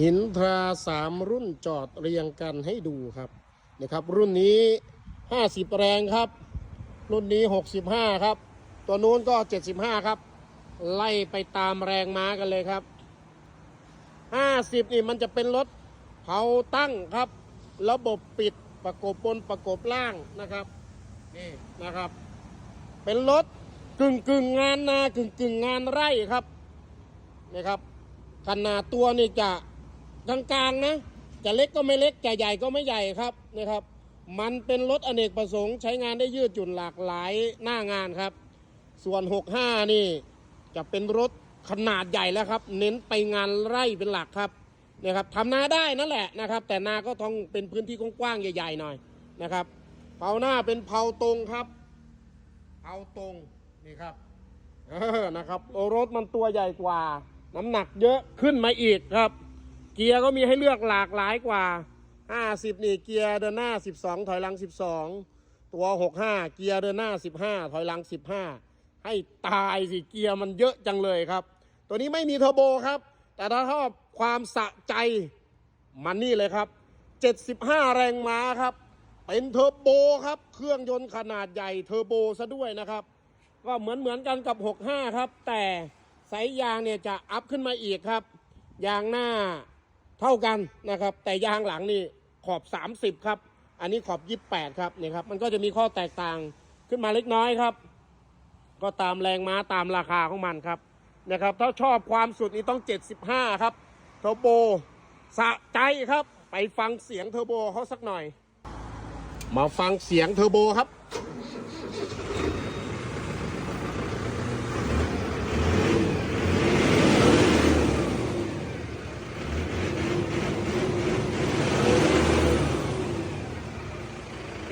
อินทราสามรุ่นจอดเรียงกันให้ดูครับนะครับรุ่นนี้ 50 แรงครับ รุ่นนี้ 65 ครับ ตัวนู้นก็ 75 ครับ ไล่ไปตามแรงม้ากันเลยครับ 50 นี่มันจะเป็นรถเผาตั้งครับ ระบบปิดประกบบนประกบล่างนะครับนี่นะครับ เป็นรถกึ่งกึ่งงานนากึ่งกึ่งงานไร่ครับนะครับขนาดตัวนี่จะ กลางๆนะจะเล็กก็ไม่เล็กจะใหญ่ก็ไม่ใหญ่ครับนะครับ มันเป็นรถอเนกประสงค์ใช้งานได้ยืดหยุ่นหลากหลายหน้างานครับ ส่วน 65 นี่จะเป็นรถขนาดใหญ่แล้วครับ เน้นไปงานไร่เป็นหลักครับนะครับทำนาได้นั่นแหละนะครับ แต่นาก็ต้องเป็นพื้นที่กว้างๆใหญ่ ๆ หน่อยนะครับเผาหน้าเป็นเผาตรงครับเอาตรงนี่ครับออนะครับรถมันตัวใหญ่กว่า น้ำหนักเยอะขึ้นมาอีกครับ เกียร์ก็มีให้เลือกหลากหลายกว่า 50 นี่เกียร์เดินหน้า 12 ถอยหลัง 12 ตัว 65 เกียร์เดินหน้า 15 ถอยหลัง 15 ให้ตายสิเกียร์มันเยอะจังเลยครับ ตัวนี้ไม่มีเทอร์โบครับ แต่ถ้าชอบความสะใจมันนี่เลยครับ 75 แรงม้าครับ เป็นเทอร์โบครับ เครื่องยนต์ขนาดใหญ่เทอร์โบซะด้วยนะครับ ก็เหมือนเหมือนกันกับ 65 ครับ แต่ไซส์ยางเนี่ยจะอัพขึ้นมาอีกครับ ยางหน้า เท่ากันนะครับ แต่ยางหลังนี่ขอบ 30 ครับ อันนี้ขอบ 28 ครับนี่ครับ มันก็จะมีข้อแตกต่างขึ้นมาเล็กน้อยครับ ก็ตามแรงม้าตามราคาของมันครับนะครับ ถ้าชอบความสุดนี่ต้อง 75 ครับเทอร์โบสะใจครับ ไปฟังเสียงเทอร์โบเขาสักหน่อย มาฟังเสียงเทอร์โบครับ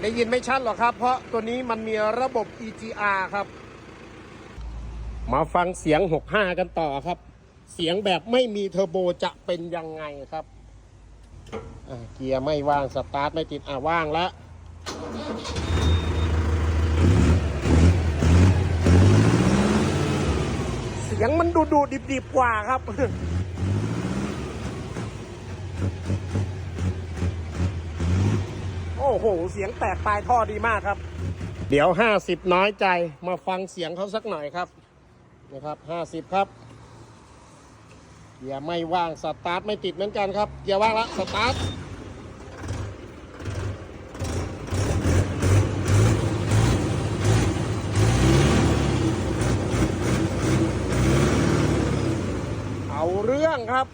ได้ยินไม่ชัดหรอกครับ เพราะตัวนี้มันมีระบบ EGR ครับ มาฟังเสียง 65 กันต่อครับ เสียงแบบไม่มีเทอร์โบจะเป็นยังไงครับเกียร์ไม่ว่างสตาร์ทไม่ติดอ่าว่างแล้วเสียงมันดูดูดิบดิบๆกว่าครับ อ้โห เสียงแตกปลายท่อดีมากครับ เดี๋ยว50น้อยใจมาฟังเสียงเขาสักหน่อยครับนะครับ50ครับเกียร์ไม่ว่างสตาร์ทไม่ติดเหมือนกันครับเกียร์ว่างละสตาร์ทเอาเรื่องครับ